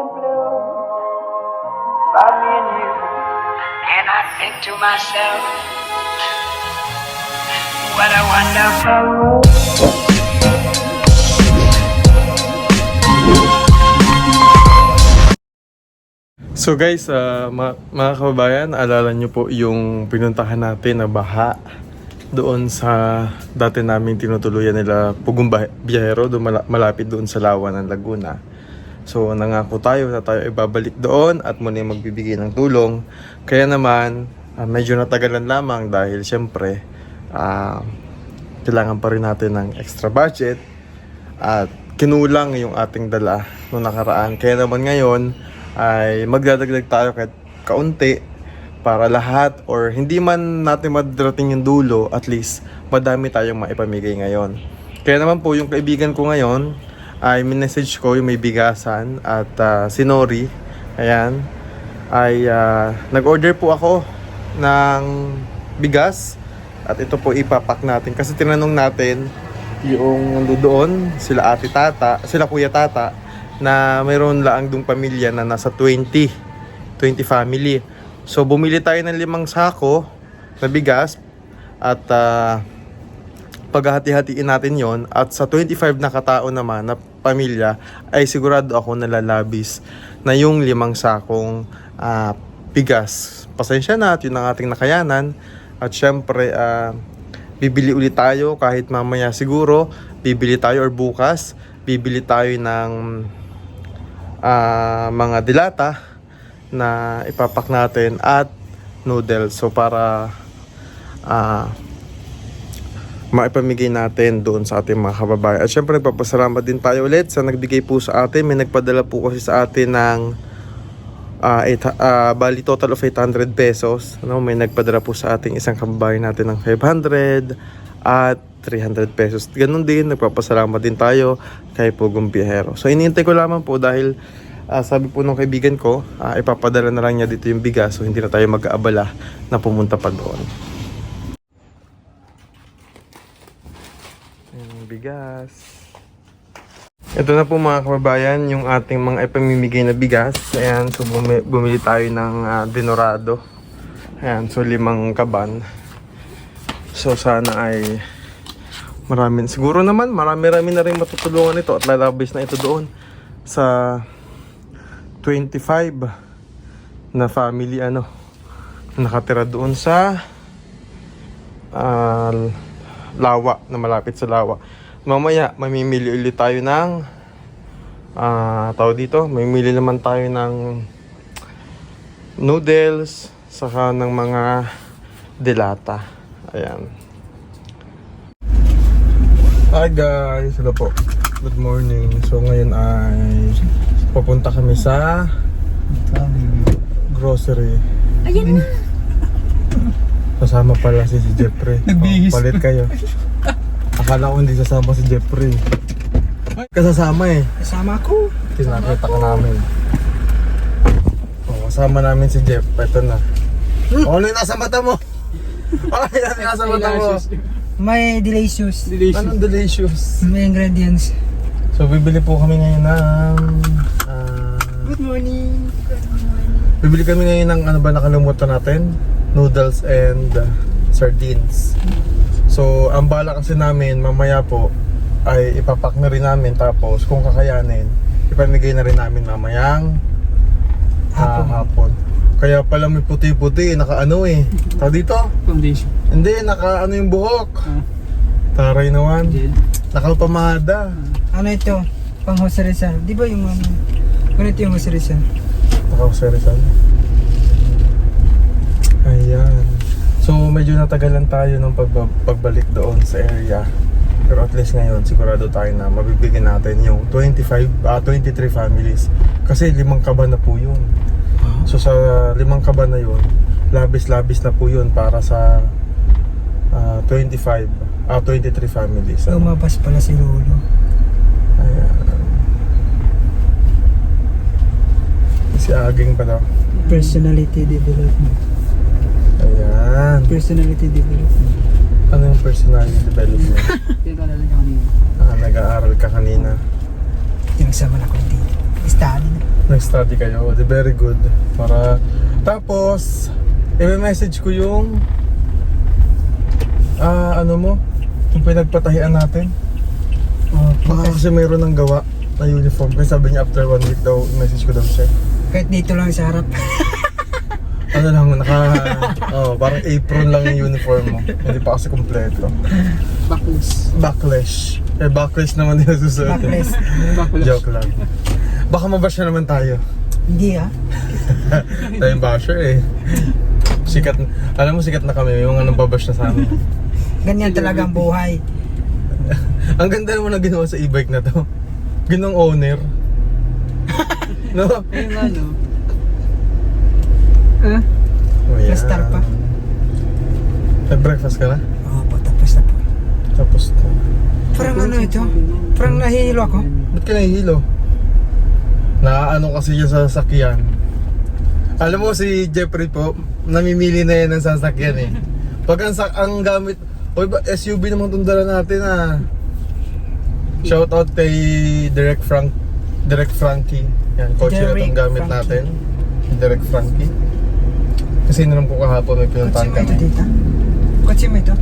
in blue. Find me and you. And I think to myself, what a wonderful world. So guys, ah, ma- mga kababayan, alala nyo po yung pinuntahan natin na baha doon sa dati namin tinutuluyan nila Pugong Biyahero, malapit doon sa Lawan ng Laguna. So nangako tayo na tayo ibabalik doon at muna magbibigay ng tulong. Kaya naman, ah, medyo natagalan lamang dahil syempre, ah, kailangan pa rin natin ng extra budget at kinulang yung ating dala noong nakaraan. Kaya naman ngayon ay magdadagdag tayo kahit kaunti para lahat or hindi man natin madarating yung dulo, at least madami tayong maipamigay ngayon. Kaya naman po yung kaibigan ko ngayon ay minessage ko yung may bigasan at ah, si Nori, ayan, ay ah, nag-order po ako ng bigas at ito po ipapak natin. Kasi tinanong natin yung nandoon sila ate tata, sila kuya tata na mayroon laang dung pamilya na nasa 20 20 family. So bumili tayo ng limang sako na bigas at ah, paghahati-hatiin natin yon. At sa 25 na katao naman na pamilya ay sigurado ako nalalabis na yung limang sakong ah, bigas. Pasensya na at yun ang ating nakayanan. At syempre ah, bibili ulit tayo kahit mamaya siguro. Bibili tayo or bukas bibili tayo ng ah, mga dilata na ipapak natin at noodles. So para ah maipamigay natin doon sa ating mga kababayan. At syempre, nagpapasalamat din tayo ulit sa nagbigay po sa atin. May nagpadala po kasi sa atin ng ah eight, ah, bali total of 800 pesos. Ano, may nagpadala po sa ating isang kababayan natin ng 500 at 300 pesos. Ganun din, nagpapasalamat din tayo kay Pugong Biyahero. So, iniintay ko lamang po dahil ah, sabi po nung kaibigan ko, ah, ipapadala na lang niya dito yung bigas so hindi na tayo mag-aabala na pumunta pa doon. Yung bigas. Ito na po mga kababayan, yung ating mga ipamimigay na bigas. Ayan, so bumi- bumili tayo ng ah, dinorado. Ayan, so limang kaban. So sana ay marami. Siguro naman, marami-rami na rin matutulungan ito at lalabis na ito doon sa 25 na family ano nakatira doon sa ah, Lawa na malapit sa Lawa. Mamaya mamimili ulit tayo ng ah tao dito, mamimili naman tayo ng noodles saka ng mga delata. Ayan. Hi guys, hello po. Good morning. So ngayon ay papunta kami sa grocery. Ayan na. Kasama pala si Jeffrey. Oh, palit kayo. Akala ko hindi sasama si Jeffrey. Kasasama eh. Kasama ko. Kinakita ka namin. Oh, kasama namin si Jeff. Ito na. Oh, ano yung nasa mata mo? Ano yung nasa mata mo? May delicious. Anong delicious? May ingredients. So, bibili po kami ngayon ng... ah, Good morning. bibili kami ngayon ng ano ba nakalimutan natin? Noodles and uh, sardines. So, ang bala kasi namin mamaya po ay ipapak na rin namin tapos kung kakayanin, ipamigay na rin namin mamayang hapon. hapon. Kaya pala may puti-puti, naka-ano eh. Tawag dito? Foundation. Hindi, naka-ano yung buhok. Ah. Taray naman. Nakapamada. Ano ito? Pang Jose Rizal. Di ba yung um, ganito yung Jose Rizal? Nakaserisan. Ayan. So, medyo natagalan tayo ng pagba- pagbalik doon sa area. Pero at least ngayon, sigurado tayo na mabibigyan natin yung 25, ah 23 families. Kasi limang kaban na po yun. So, sa limang kaban na yun, labis-labis na po yun para sa ah 25, ah 23 families. Ano? Lumabas pala si Lolo. Ayan. Si Aging pala. Personality development. Ayan. Personality development. Ano yung personality development? Pinag-alala niya kanina. ah, nag-aaral ka kanina. Yung sama na dito. Study na. Nag-study kayo. Di very good. Para, tapos, i-message ko yung, ah, ano mo, yung pinagpatahian natin. Oh, Baka kasi mayroon ng gawa na uniform. Kasi sabi niya after one week daw, message ko daw siya. kahit dito lang sa harap. Ano lang, naka, oh, parang apron lang yung uniform mo. Hindi pa kasi kompleto. Backless. Backlash. Eh, backlash naman din susunod. Backless. Joke lang. Baka mabash na naman tayo. Hindi ah. Tayong basher eh. Sikat, alam mo sikat na kami, yung anong babash na sa amin. Ganyan talaga ang buhay. Ang ganda naman na ginawa sa e-bike na to. Ginong owner. no? Ayun nga no. Ah? Oh, yan. Plastar pa. Nag-breakfast ka na? Oo po, tapos na po. Tapos na. Parang ano ito? Parang nahihilo ako. Ba't ka nahihilo? Naaano kasi sa sasakyan. Alam mo si Jeffrey po, namimili na yan ng sasakyan eh. Pag ang, sak- ang gamit, Oy, ba, SUV naman itong dala natin ah. Shout out kay Direct Frank, Direct Frankie. Yan, kotse na itong Derek gamit Frankie. natin. Direct Frankie. Kasi naman po kahapon may pinuntahan mo ito kami. dito? Kotse mo ito?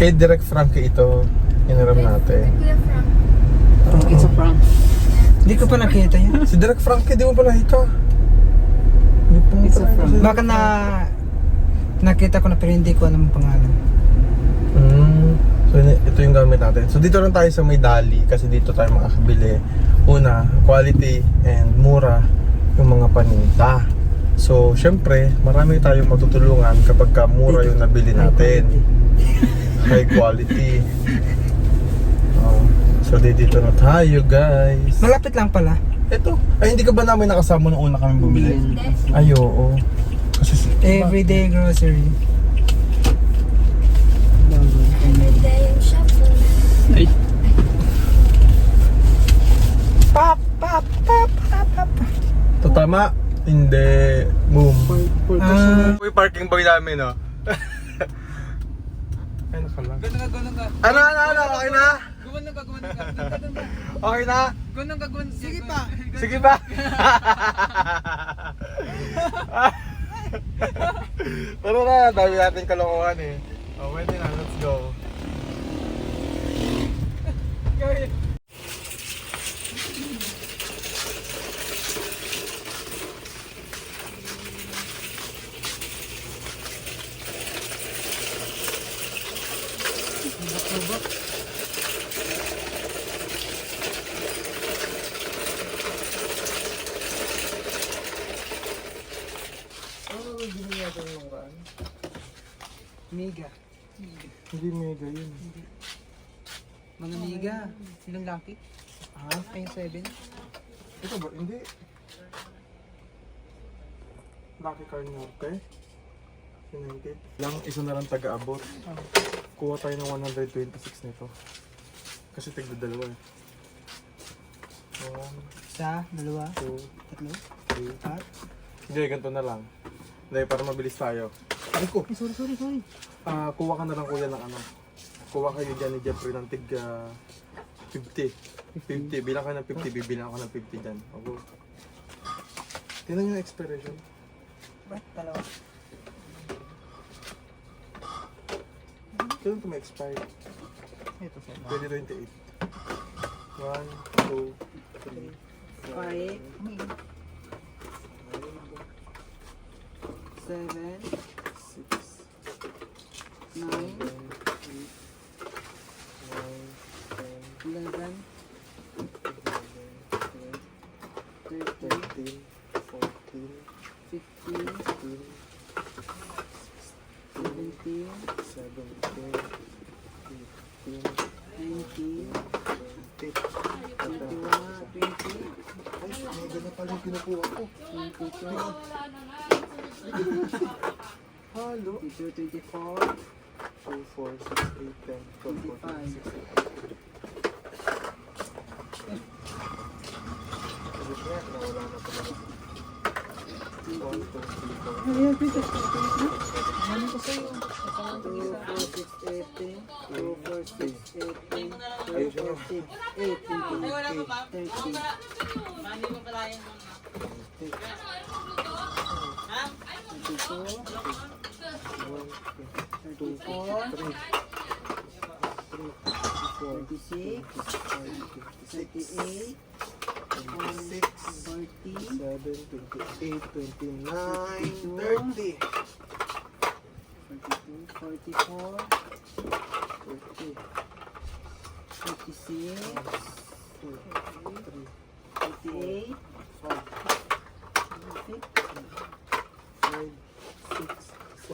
Kay Direct Frankie ito, inaram natin. It's a prank. Hindi ko pa nakita yun. Si Direct Frankie, di mo pa nakita. Hindi pa It's a nakita. prank. Baka na nakita ko na pero hindi ko alam ang pangalan. Mm. So ito yung gamit natin. So dito lang tayo sa may Dali kasi dito tayo makakabili. Una, quality and mura yung mga paninda. So syempre, marami tayong matutulungan kapag ka mura yung nabili natin. High quality. Oh. So di- dito na tayo guys. Malapit lang pala. Ito. Ay hindi ka ba namin nakasama nung una kami bumili? Ay oo. Kasi si- Everyday grocery. Pap, pap, pap, pap, pap. Ito tama? Hindi. Boom. Ah, Uy, parking boy namin, no? Ay, nakala. Ganun ka, ganun ka. Ano, ano, ano? Okay na? Gumanon ka, gumanon ka. Okay na? Gumanon ka, gumanon. Sige pa. Sige ba? Pero na, dami natin kalokohan eh. Oh, pwede na, let's go. lubak-lubak. Ano ba hindi niya ito yung raan? Mega. Hindi mega yun. Hindi. Mga mega. Sinong lucky? Ah, Pink 7? Ito ba? Hindi. Lucky Carnorte? Okay? 390. Lang, isa na lang taga-abot. Kuha tayo ng 126 nito. Kasi tigda dalawa eh. One, Isa, dalawa, two, tatlo, three. apat. Hindi, ganito na lang. Hindi, para mabilis tayo. Ay ko. Sorry, sorry, sorry. Ah, kuha ka na lang kuya ng ano. Kuha kayo dyan ni Jeffrey ng tig ah, 50. 50. Bilang ka ng 50, bibilang ako ng 50 dyan. Ako. Tingnan nyo yung expiration. Ba't dalawa? Kailan ito ma-expire? Ito, sir. 2028. 1, 2, 3, Five. Seven, 6, nine, 7, 8, 9, 10, eleven, 13, thirteen, 14, fifteen, 15, seventeen, 17, 18, nineteen, 20. twenty-one, twenty, Ay, may ganda pala yung kinukuha ko. twenty-two, Halo. twenty-two, twenty-four, 2, 4, 6, 8, 10, 12, 14, 16. two, four, three, thirty-six, thirty-eight, twenty-six, forty,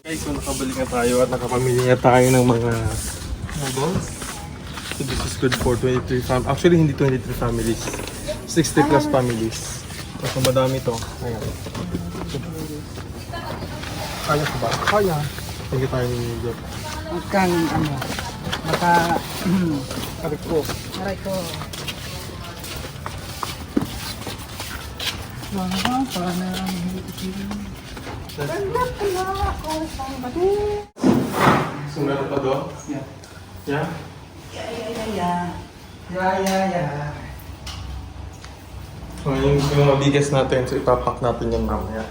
Guys, so nakabalik na tayo at nakapamili na tayo ng mga noodles. So this is good for 23 fam Actually, hindi 23 families. 60 plus families. So madami to. Ayan. Kaya ko ba? Kaya. Sige tayo ni Jeff. Huwag kang ano, baka, Karik ko. aray ko. Wow, para na hindi ikirin. So meron pa do? Yeah. Yeah? Yeah, yeah, yeah. So yung, yung mabigas natin, so ipapak natin yung mamaya.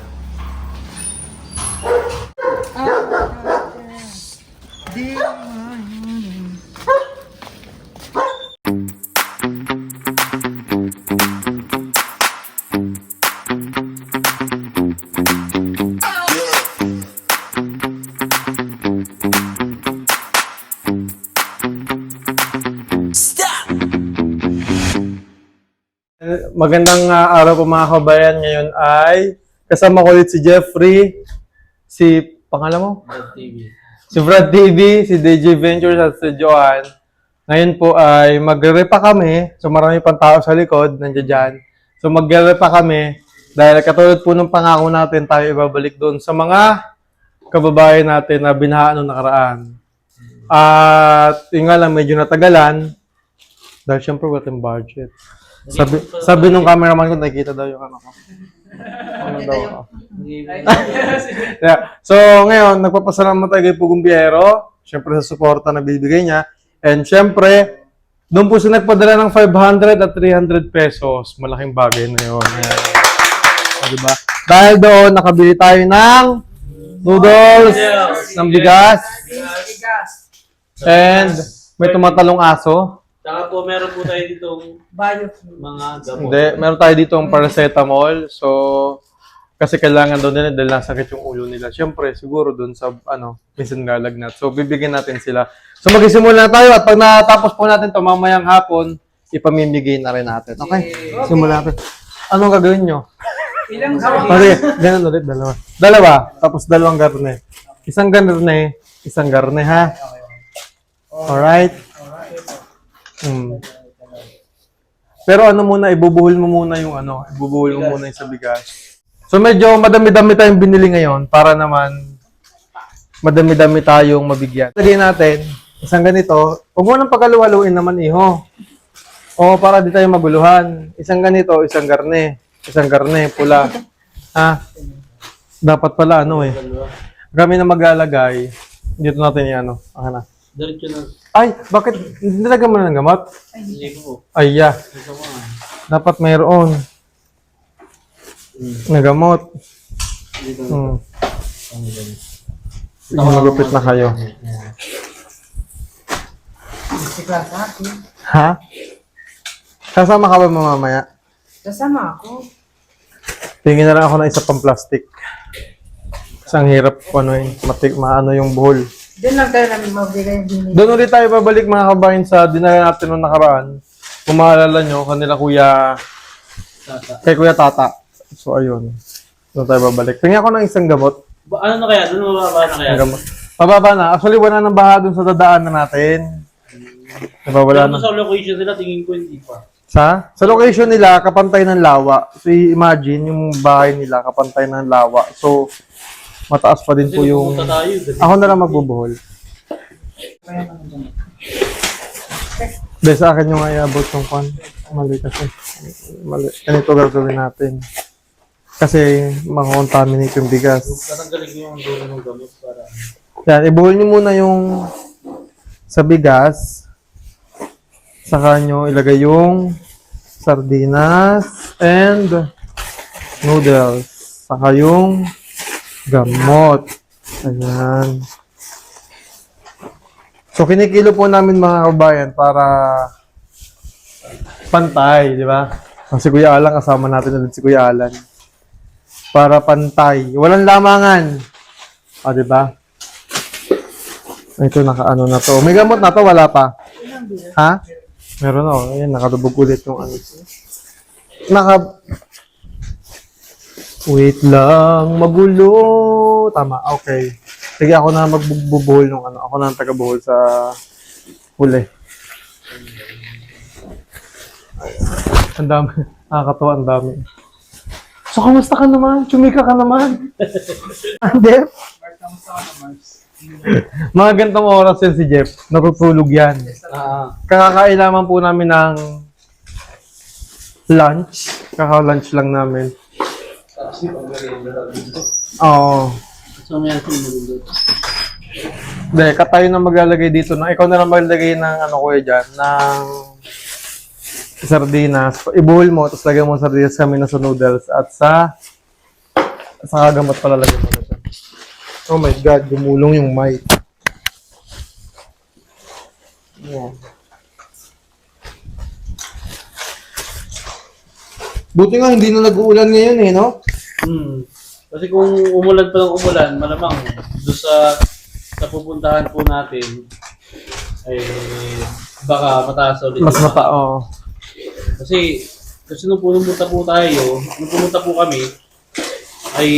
Magandang ah, araw po mga kabayan. Ngayon ay kasama ko ulit si Jeffrey, si pangalan mo? Si Brad TV, si DJ Ventures at si Johan. Ngayon po ay magre-repa kami. So marami pang tao sa likod, nandiyan dyan. So magre-repa kami dahil katulad po ng pangako natin, tayo ibabalik doon sa mga kababayan natin na binahaan noong nakaraan. At yung nga lang, medyo natagalan. Dahil syempre wala tayong budget. Sabi, sabi nung cameraman ko, nakikita daw yung ano ko. Ano daw ako. yeah. So, ngayon, nagpapasalamat tayo kay Pugong Biyero. Siyempre sa suporta na bibigay niya. And siyempre, doon po siya nagpadala ng 500 at 300 pesos. Malaking bagay na yun. Ayan. O, diba? Dahil doon, nakabili tayo ng noodles, ng bigas, and may tumatalong aso. Saka po, meron po tayo ditong mga gamot. Hindi, meron tayo dito ang paracetamol. So, kasi kailangan daw nila dahil nasakit yung ulo nila. Siyempre, siguro dun sa, ano, minsan lalagnat. So, bibigyan natin sila. So, magsisimula na tayo at pag natapos po natin to mamayang hapon, ipamimigay na rin natin. Okay? Simula natin. Anong gagawin nyo? Ilang Pare, ganun ulit, dalawa. Dalawa, tapos dalawang garne. Isang garne, isang garne, ha? Alright? Hmm. Pero ano muna, ibubuhol mo muna yung ano, ibubuhol mo muna yung sa bigas. So medyo madami-dami tayong binili ngayon para naman madami-dami tayong mabigyan. Lagay natin, isang ganito, huwag mo nang pagkaluwaluin naman iho. O para di tayo maguluhan. Isang ganito, isang garne. Isang garne, pula. Ah, dapat pala ano eh. Kami na maglalagay. Dito natin yan, ano. Aha na. Diretso na. Ay, bakit? Nilagyan mo na ng gamot? Hindi ko. Ay, yeah. Dapat mayroon. Na gamot. Dito. Hmm. Sige, magupit na kayo. Ha? Kasama ka ba mamamaya? Kasama ako. Tingin na lang ako ng isa pang plastic. Isang hirap ko ano yun, matik, maano yung buhol. Diyan lang tayo namin mabigay yung binili. Doon ulit tayo babalik mga kabayan sa dinala natin nung nakaraan. Kung maalala nyo, kanila kuya, Tata. kay kuya Tata. So ayun, doon tayo babalik. Tingnan ko ng isang gamot. Ba, ano na kaya? Doon mababa na kaya? Ang gamot. Mababa na. Actually, wala nang baha doon sa dadaanan natin. Diba, wala na. sa location nila, tingin ko hindi pa. Sa? Sa location nila, kapantay ng lawa. So, imagine, yung bahay nila, kapantay ng lawa. So, mataas pa din po yung... Ako na lang magbubuhol. Dahil sa akin yung iabot yung kwan. Mali kasi. Mali. Ganito gagawin natin. Kasi makakontaminate yung bigas. Tatanggalin ko yung dulo ng gamot para... Yan, ibuhol nyo muna yung sa bigas. Saka nyo ilagay yung sardinas and noodles. Saka yung gamot. Ayan. So, kinikilo po namin mga kabayan para pantay, di ba? Ang si Kuya Alan, kasama natin ulit si Kuya Alan. Para pantay. Walang lamangan. O, di ba? Ito, naka-ano na to. May gamot na to, wala pa. Ha? Meron o. Ayan, nakadubog ulit yung ano. Naka... Wait lang, magulo. Tama, okay. Sige, ako na magbubuhol nung ano. Ako na ang taga-buhol sa huli. Ang dami. Nakakatawa, ang dami. So, kamusta ka naman? Chumika ka naman. Hindi. Mga gantong oras yan si Jeff. Natutulog yan. Ah, Kakakain naman po namin ng lunch. Kaka-lunch lang namin. Oo. So, may asin mo dito. Hindi, katayo na maglalagay dito. Na, ikaw na lang maglalagay ng ano ko dyan, ng sardinas. Ibuhol mo, tapos lagyan mo sardinas kami na sa noodles at sa sa kagamot pala lagyan mo na siya. Oh my God, gumulong yung mic. Yeah. Buti nga hindi na nag-uulan ngayon eh, no? Hmm. Kasi kung umulan pa ng umulan, malamang doon sa sa pupuntahan po natin, ay baka mataas ulit. Mas mata, oh. Kasi, kasi nung pumunta po tayo, nung pumunta po kami, ay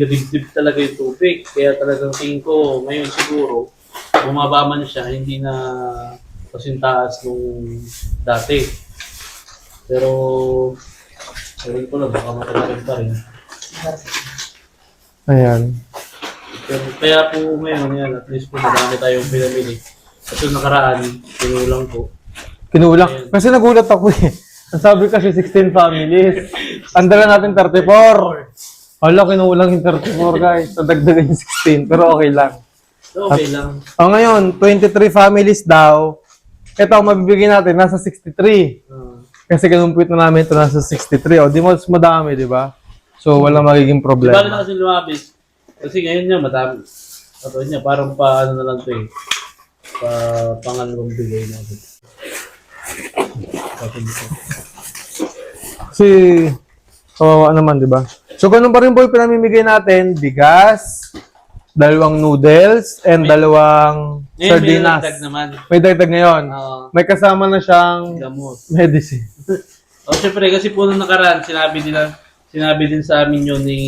gadibdib talaga yung tubig. Kaya talagang tingin ko, ngayon siguro, bumaba man siya, hindi na kasing taas nung dati. Pero, ewan ko lang, baka matalagan pa rin. Ayan. Pero, kaya po ngayon, yan, at least po madami tayong pinamili. At yung nakaraan, pinulang po. Kinulang. Kasi nagulat ako eh. Ang sabi kasi 16 families. Ang dala natin 34. Hala, kinulang yung 34 guys. Nadagdagan yung 16. Pero okay lang. Okay lang. O ngayon, 23 families daw. Ito ang mabibigyan natin, nasa 63. Uh, Kasi kinumpit na namin ito nasa 63. O, di mas madami, di ba? So, walang magiging Di ba na problema. kasi lumabis? Kasi ngayon niya, madami. Ano niya, parang pa ano na lang to eh. Pa pangalawang bigay. Tapos ito. Kasi, kawawa naman, di ba? So, ganun pa rin po yung pinamimigay natin. Bigas, dalawang noodles, and dalawang Ngayon, may sardinas. dagdag naman. May dagdag ngayon. Oo. May kasama na siyang Gamot. medicine. O syempre, kasi po nung nakaraan, sinabi nila, sinabi din sa amin yun ni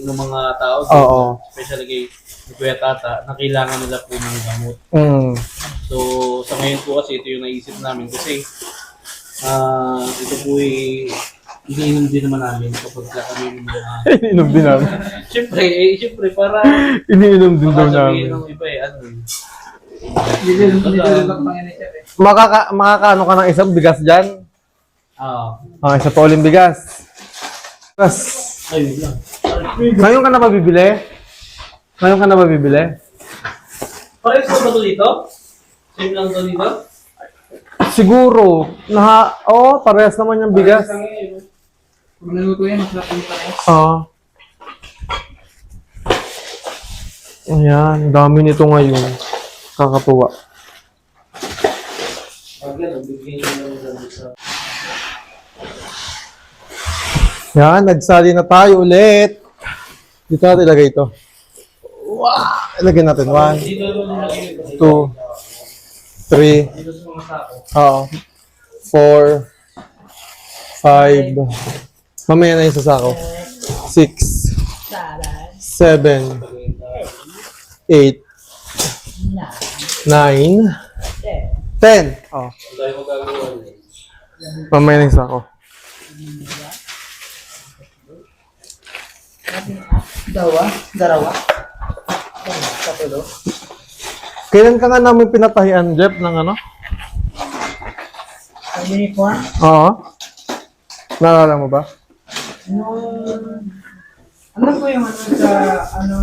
ng mga tao. Oo. Especially kay ni Kuya Tata, na kailangan nila po ng gamot. Mm. So, sa ngayon po kasi ito yung naisip namin kasi ah ito po ay iniinom din naman namin kapag kami ng mga... Iniinom din namin. Siyempre, eh, siyempre, para Iniinom din daw baka sabihin namin. ng iba eh, ano eh. Makaka, makakaano ka ng isang bigas dyan? Ah, Ah, isa pa uling bigas. Lang. Ngayon ka na ba bibili? Ngayon ka na ba bibili? Parehas ba ito dito? Same lang ito dito? Siguro. Na, oh, parehas naman yung bigas. Pag naluto yan, masarap yung pares. Ah. Ayan, dami nito ngayon. Kakatuwa. Pag yan, bigyan nyo lang sa... Yan, nagsali na tayo ulit. Dito natin ilagay ito. Wow! Ilagay natin. One, two, three. Oo. Four. Five. Mamaya na yung sasako. Six. Seven. Eight. Nine. Ten. Oh. Mamaya na yung sako. Dawa? Darawa? Katulo? Kailan ka nga namin pinatahian, Jeff, ng ano? Ang uniform? Oo. Naalala mo ba? Nung... Ano po yung ano sa... Ano...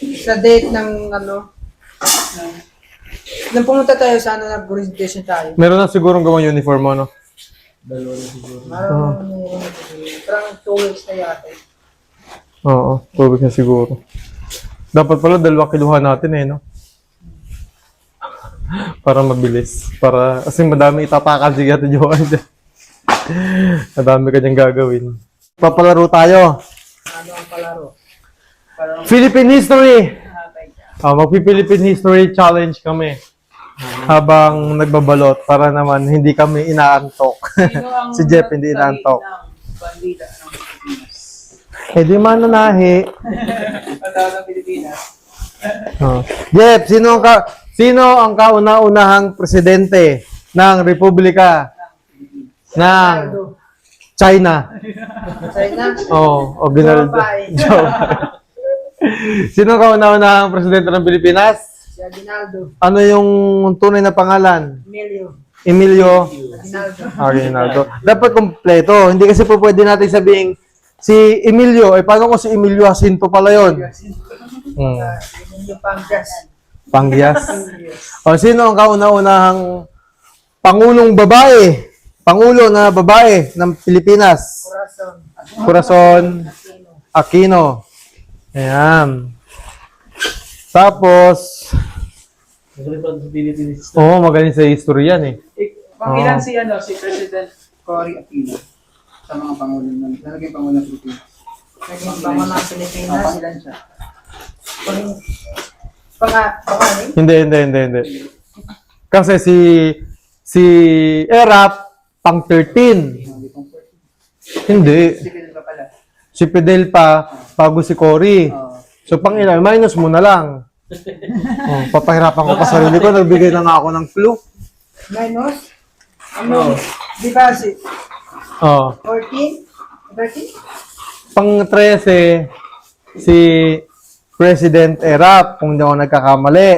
Sa date ng ano... ng- Nung pumunta tayo sa ano, nag-orientation tayo. Meron na sigurong gawang uniform mo, no? Dalawa na siguro. Parang, parang two weeks na yata. Oo. Tubig na siguro. Dapat pala dalawa kiluha natin eh, no? Para mabilis. Para, kasi madami itatakal si Ate Joanne dyan. madami kanyang gagawin. Papalaro tayo. Ano ang palaro? Parang Philippine History! Ah, magpi-Philippine History Challenge kami. Habang nagbabalot para naman hindi kami inaantok. si Jeff hindi inaantok. Bandita ng Pilipinas. Eh di man nanahi. Pagkawal ng Pilipinas. Oh. Jeff, sino ang ka sino ang kauna-unahang presidente ng Republika ng China? China? Oh. Joe Biden. Sino ang kauna-unahang presidente ng Pilipinas? Si Aguinaldo. Ano yung tunay na pangalan? Emilio. Emilio Aguinaldo. Aguinaldo. Dapat kumpleto. Hindi kasi po pwede natin sabing si Emilio. Eh, paano kung si Emilio Jacinto pala yun? Hmm. Emilio Pangas. Pangyas. O, sino ang kauna-unahang pangulong babae? Pangulo na babae ng Pilipinas? Corazon. Corazon Aquino. Ayan. Tapos, oo, magaling sa history yan eh. Pangilan Oh. si ano, si President Cory Aquino sa mga pangulo ng nalagay pangulo ng Pilipinas. Naging pangulo ng Pilipinas. Ilan siya? Pang pang pang Hindi, hindi, hindi, hindi. Kasi si si Erap pang 13. Hindi. Pala. Si Fidel pa bago si Cory. Oo. So pang ilan, minus mo na lang. Oh, papahirapan ko pa sarili ko, nagbigay na nga ako ng flu. Minus? Ano? Di ba si Oh, 14? 13? pang 13 si President Erap, kung hindi ako nagkakamali.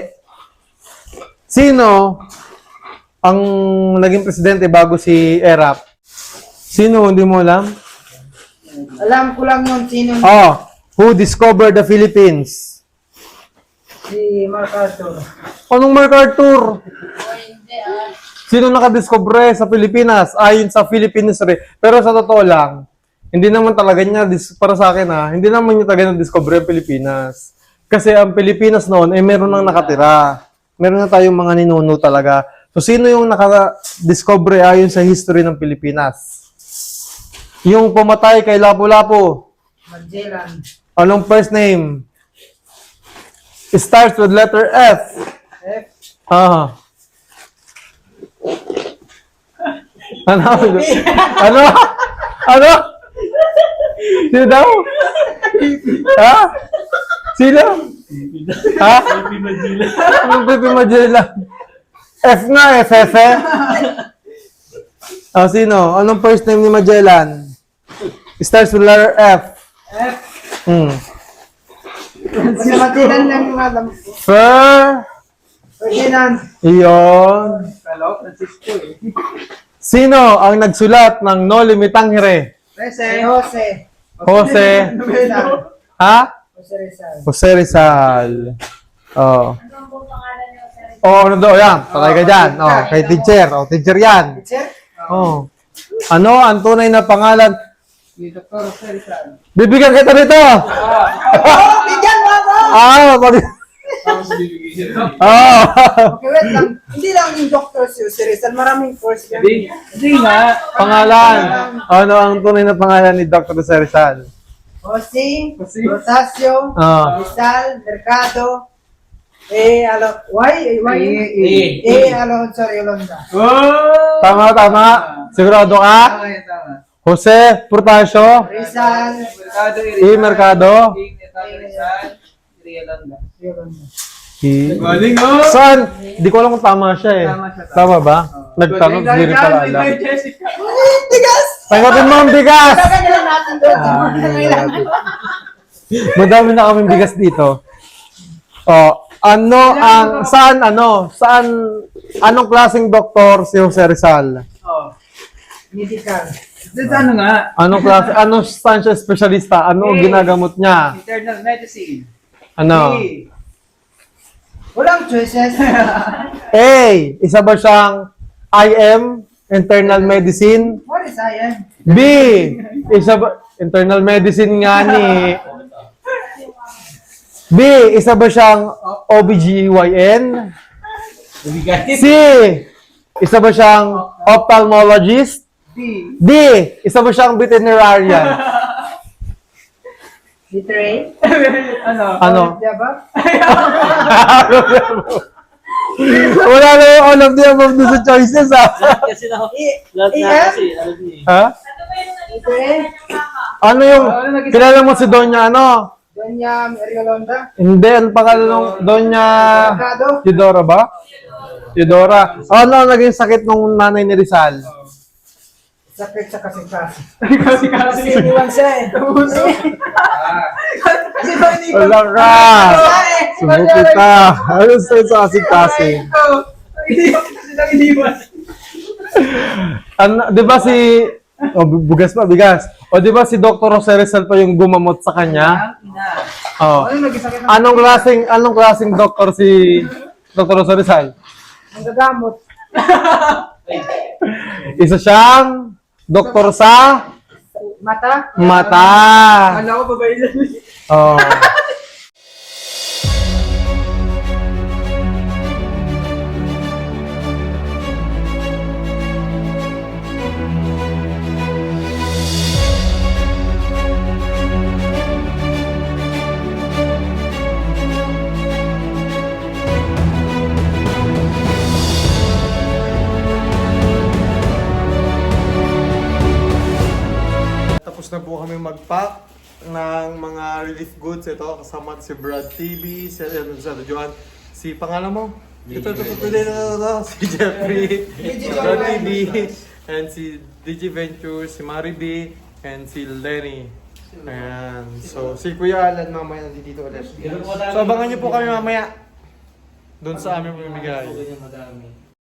Sino ang naging presidente bago si Erap? Sino, hindi mo alam? Alam ko lang yun sino Oh, who discovered the Philippines? si MacArthur. Anong MacArthur? Sino nakadiscover sa Pilipinas ayon sa Philippine history? Pero sa totoo lang, hindi naman talaga niya, para sa akin ha, hindi naman niya talaga na-discover ang Pilipinas. Kasi ang Pilipinas noon, eh meron nang nakatira. Meron na tayong mga ninuno talaga. So sino yung nakadiscover ayon sa history ng Pilipinas? Yung pumatay kay Lapu-Lapu. Magellan. Anong first name? It starts with letter F. F. Ah. Ano? ano? Ano? Sino daw? ha? Sino? Ha? Happy Manila. Anong Pepe Magellan? F F, eh. Ah, sino? Anong first name ni Magellan? It starts with letter F. F. Hmm. Alam ko. Fer. Ferdinand. Iyon. Hello, Francisco eh. Sino ang nagsulat ng No Limitangere? Jose. Jose. Jose. Rizal. Ha? Jose Rizal. Jose Rizal. Oh. Oh, ano daw yan? Patay ka dyan. Oh, kay teacher. Oh, teacher yan. Teacher? Oh. Ano ang tunay na pangalan? Si Dr. Jose Rizal. Bibigyan kita nito. Oh, bigyan mo ako! Ah. Tapos siya. Oh! Okay, wait lang. Hindi lang yung si si Rizal. Maraming course yan. Hindi, hindi nga. pangalan. Ano ang tunay na pangalan ni Dr. Serizal? Jose, Rotasio, Ah. Rizal, Mercado, eh, alo, why? Why? Eh, Eh, Alonso Yolanda. Tama, tama. Sigurado ka? Jose Portasio, Rizal, E. Mercado. Yolanda. Galing Saan? Di ko alam kung tama siya eh. Tama ba? Nagtanong, hindi rin pala alam. Tigas! Tanggapin mo ang bigas! Natin doon. Madami na kaming bigas dito. Oh, ano ang, saan, ano, saan, anong klaseng doktor si Jose Rizal? Medical. Ano nga? Anong klase, ano, saan siya espesyalista? Ano ang ginagamot niya? Internal medicine. Ano? Walang choices. A, isa ba siyang IM, internal medicine? What is IM? B, isa ba, internal medicine nga ni. B, isa ba siyang OBGYN? C, isa ba siyang ophthalmologist? D, isa ba siyang veterinarian? Literate? ano? Ano? Diba? Wala na yung all of the above doon sa choices, ah. Kasi na, I- lahat na kasi, alam niyo eh. Ha? Literate? Ano yung, kilala mo si Donya ano? Doña Yolanda? Hindi, ano pangalan nung Donya Mercado? Eudora ba? Eudora. Ano ang naging sakit nung nanay ni Rizal? Sakit sa kasing-kasi. Kasi kasi. Kasi iniwan siya eh. Kasi ba ko... Wala ka! Subo kita! Ano sa sa kasi Kasi lang iniwan. Ano, di ba si... Oh, bu- bugas pa, bigas. O di ba si Dr. Jose Rizal pa yung gumamot sa kanya? Oh. Ano. Anong klaseng, anong klaseng doktor si Dr. Jose Rizal? Ang gagamot. Isa siyang doktor sa Mata? mata. Kala ko babae lang. Oh. ng mga relief goods. Ito, kasama si Brad TV, si, ano, si ano, Johan. Si pangalan mo? Ito, ito, ito, ito, ito, ito, si Jeffrey, Brad TV, and si DG Ventures, si Mari B, and si Lenny. Ayan. So, si Kuya Alan mamaya nandito ulit. So, abangan niyo po kami mamaya. Doon sa aming pamimigay. Ganyan madami.